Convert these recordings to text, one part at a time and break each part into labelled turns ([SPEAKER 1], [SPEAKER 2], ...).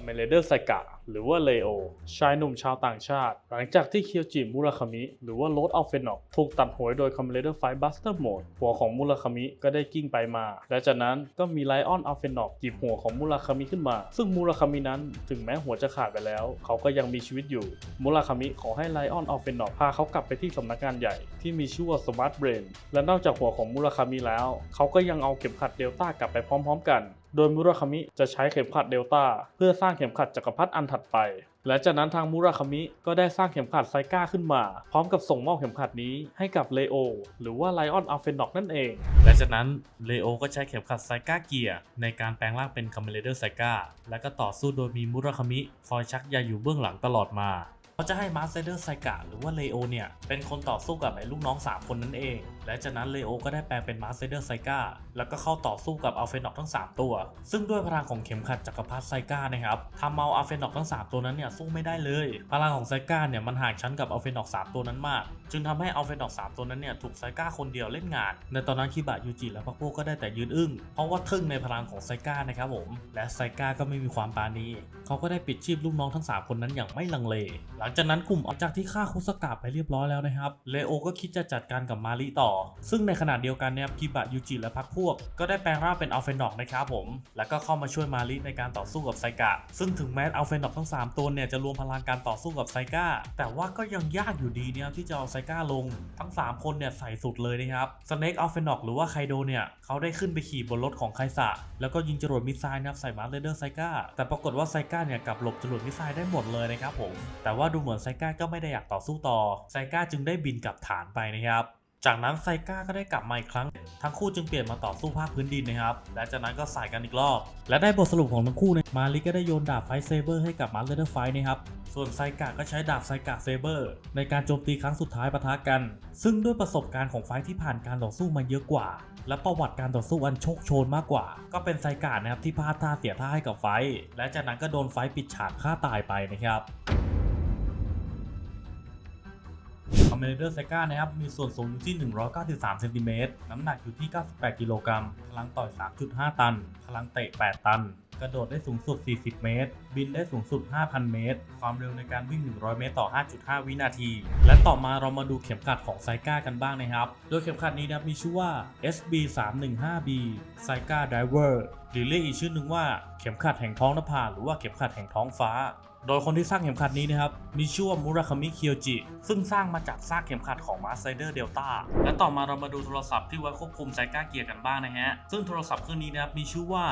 [SPEAKER 1] าเมเลเดอร์ไซกะหรือว่าเลโอชายหนุ่มชาวต่างชาติ หลังจากที่เคียวจิมุราคามิ หรือว่าโรดอัลเฟนอกถูกตัดหัวโดยคาเมเลเดอร์ไฟบัสเตอร์โหมดหัวของมุราคามิก็ได้กิ้งไปมา และจากนั้นก็มีไลออนอัลเฟนอกหยิบหัวของมุราคามิขึ้นมา ซึ่งมุราคามินั้นถึงแม้หัวจะขาดไปแล้ว เขาก็ยังมีชีวิตอยู่ มุราคามิขอให้ไลออนอัลเฟนอกพาเขากลับไปที่สำนักงานใหญ่ที่มีชื่อว่าสมาร์ทเบรนและนอกจากหัวของมุราคามิแล้ว เขาก็ยังเอาเข็มขัดเดลต้ากลับไปพร้อม ๆ กัน โดยมุราคามิจะใช้เข็มขัดเดลต้าเพื่อสร้างเข็มขัดจักรพรรดิอันถัดไป และจากนั้นทางมุราคามิก็ได้สร้างเข็มขัดไซก้าขึ้นมา พร้อมกับส่งมอบเข็มขัดนี้ให้กับเลโอหรือว่าไลออนอัลเฟนอกนั่นเอง และจากนั้นเลโอก็ใช้เข็มขัดไซก้าเกียร์ในการแปลงร่างเป็นคาเมเลเดอร์ไซก้าและก็ต่อสู้โดยมีมุราคามิคอยชักใยอยู่เบื้องหลังตลอดมาเขาจะให้มาสเตอร์ไซกะหรือว่าเลโอเนี่ยเป็นคนต่อสู้กับไอ้ลูกน้อง3คนนั่นเองและจากนั้นเลโอก็ได้แปลงเป็นมาสเตอร์ไซกาแล้วก็เข้าต่อสู้กับอัลเฟนอกทั้ง 3 ตัว ซึ่งด้วยพลังของเข็มขัดจักรพรรดิไซกานะครับทำเอาอัลเฟนอกทั้ง 3 ตัวนั้นเนี่ยสู้ไม่ได้เลย พลังของไซกาเนี่ยมันห่างชั้นกับอัลเฟนอก3 ตัวนั้นมาก จึงทำให้อัลเฟนอก3 ตัวนั้นเนี่ยถูกไซกาคนเดียวเล่นงาน ในตอนนั้นคิบะยูจิและพักพวกก็ได้แต่ยืนอึ้งเพราะว่าทึ่งในพลังของไซกานะครับผมและไซกาก็ไม่มีความปราณีเขาก็ได้ปิดชีพลูกน้องทั้งสามคนนั้นอย่างไม่ลังเล หลังจากนั้นกลุ่มออกจากที่ฆ่าคุสกะไปเรียบร้อยแล้วนะครับเลโอก็คิดจะจัดการกับมาริต่อซึ่งในขณะเดียวกันเนี่ยคิบะยูจิและพักพวก ก็ได้แปลงร่างเป็นอัลเฟนอกนะครับผม แล้วก็เข้ามาช่วยมาริในการต่อสู้กับไซกะ ซึ่งถึงแม้อัลเฟนอกทั้ง 3 ตัวเนี่ยจะรวมพลังการต่อสู้กับไซกะแต่ว่าก็ยังยากอยู่ดีเนี่ยที่จะเอาไซกะลง ทั้ง 3 คนเนี่ยใส่สุดเลยนะครับสเน็กอัลเฟนอกหรือว่าไคโดเนี่ยเขาได้ขึ้นไปขี่บนรถของไคสะแล้วก็ยิงจรวดมิสไซล์นะครับใส่มาร์เรเดอร์ไซกะแต่ปรากฏว่าไซกะเนี่ยกลับหลบจรวดมิสไซล์ได้หมดเลยนะครับผมแต่ว่าดูเหมือนไซกะก็ไม่ได้อยากต่อสู้ต่อไซกะจึงได้บินกลับฐานไปนะครับ จากนั้นไซก้าก็ได้กลับมาอีกครั้ง ทั้งคู่จึงเปลี่ยนมาต่อสู้ภาคพื้นดินนะครับ และจากนั้นก็ใส่กันอีกรอบ และได้บทสรุปของทั้งคู่นะมาริก็ได้โยนดาบไฟเซเบอร์ให้กับมาร์เลเดอร์ไฟนะครับ ส่วนไซกะก็ใช้ดาบไซกะเซเบอร์ในการโจมตีครั้งสุดท้ายปะทะกัน ซึ่งด้วยประสบการณ์ของไฟที่ผ่านการต่อสู้มาเยอะกว่า และประวัติการต่อสู้อันโชคโชนมากกว่า ก็เป็นไซกะนะครับที่พลาดท่าเสียท่าให้กับไฟ และจากนั้นก็โดนไฟปิดฉากฆ่าตายไปนะครับ คอมเมเดอร์ไซก้านะครับ มีส่วนสูงอยู่ที่ 193 เซนติเมตร น้ำหนักอยู่ที่ 98 กิโลกรัม พลังต่อย 3.5 ตัน พลังเตะ 8 ตัน กระโดดได้สูงสุด 40 เมตร บินได้สูงสุด 5,000 เมตร ความเร็วในการวิ่ง 100 เมตรต่อ 5.5 วินาที และต่อมาเรามาดูเข็มขัดของไซก้ากันบ้างนะครับ โดยเข็มขัดนี้นะมีชื่อว่า SB 3 1 5 B ไซก้า Diver หรือเรียกอีกชื่อหนึ่งว่าเข็มขัดแห่งท้องนภาหรือว่าเข็มขัดแห่งท้องฟ้า โดยคนที่สร้างเข็มขัดนี้นะครับมีชื่อว่ามุราคามิเคียวจิ ซึ่งสร้างมาจากซากเข็มขัดของมาสไซเดอร์เดลต้าและต่อมาเรามาดูโทรศัพท์ที่ไว้ควบคุมไซก้าเกียร์กันบ้างนะฮะ ซึ่งโทรศัพท์เครื่องนี้นะครับมีชื่อว่า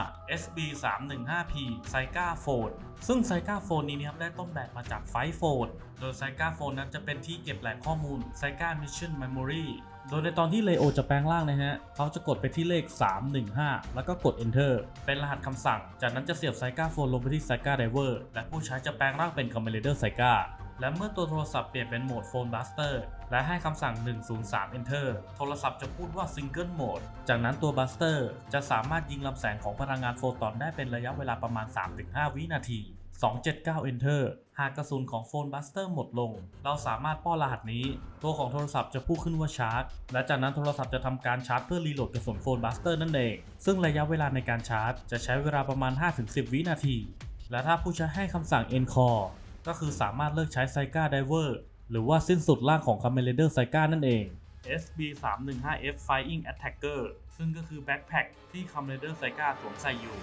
[SPEAKER 1] SB 3 1 5 P ไซก้าโฟนซึ่งไซก้าโฟนนี้นะครับได้ต้นแบบมาจากไฟโฟนโดยไซก้าโฟนนั้นจะเป็นที่เก็บแหล่งข้อมูลไซก้ามิชชั่นเมมโมรี โดยในตอนที่เลโอจะแปลงร่างนะฮะ เขาจะกดไปที่เลข 315 แล้วก็กด Enter เป็นรหัสคำสั่ง จากนั้นจะเสียบไซก้าโฟนลงไปที่ไซก้าไดเวอร์และผู้ใช้จะแปลงร่างเป็นคอมเมเดอร์ไซก้าและเมื่อตัวโทรศัพท์เปลี่ยนเป็นโหมดโฟนบัสเตอร์และให้คำสั่ง 103 Enter โทรศัพท์จะพูดว่า Single Mode จากนั้นตัวบัสเตอร์จะสามารถยิงลำแสงของพลังงานโฟตอนได้เป็นระยะเวลาประมาณ 3-5 วินาที 279 Enter หากกระสุนของโฟนบัสเตอร์หมดลง เราสามารถป้อนรหัสนี้ ตัวของโทรศัพท์จะพูดขึ้นว่าชาร์จ และจากนั้นโทรศัพท์จะทำการชาร์จเพื่อรีโหลดกระสุนโฟนบัสเตอร์นั่นเอง ซึ่งระยะเวลาในการชาร์จ จะใช้เวลาประมาณ 5-10 วินาที และถ้าผู้ใช้ให้คำสั่ง Encore ก็คือสามารถเลิกใช้ไซก้าไดเวอร์หรือว่าสิ้นสุดร่างของคาเมเลเดอร์ไซก้านั่นเอง SB 3 1 5 F Flying Attacker ซึ่งก็คือแบ็คแพคที่คาเมเลเดอร์ไซก้าสวมใส่อยู่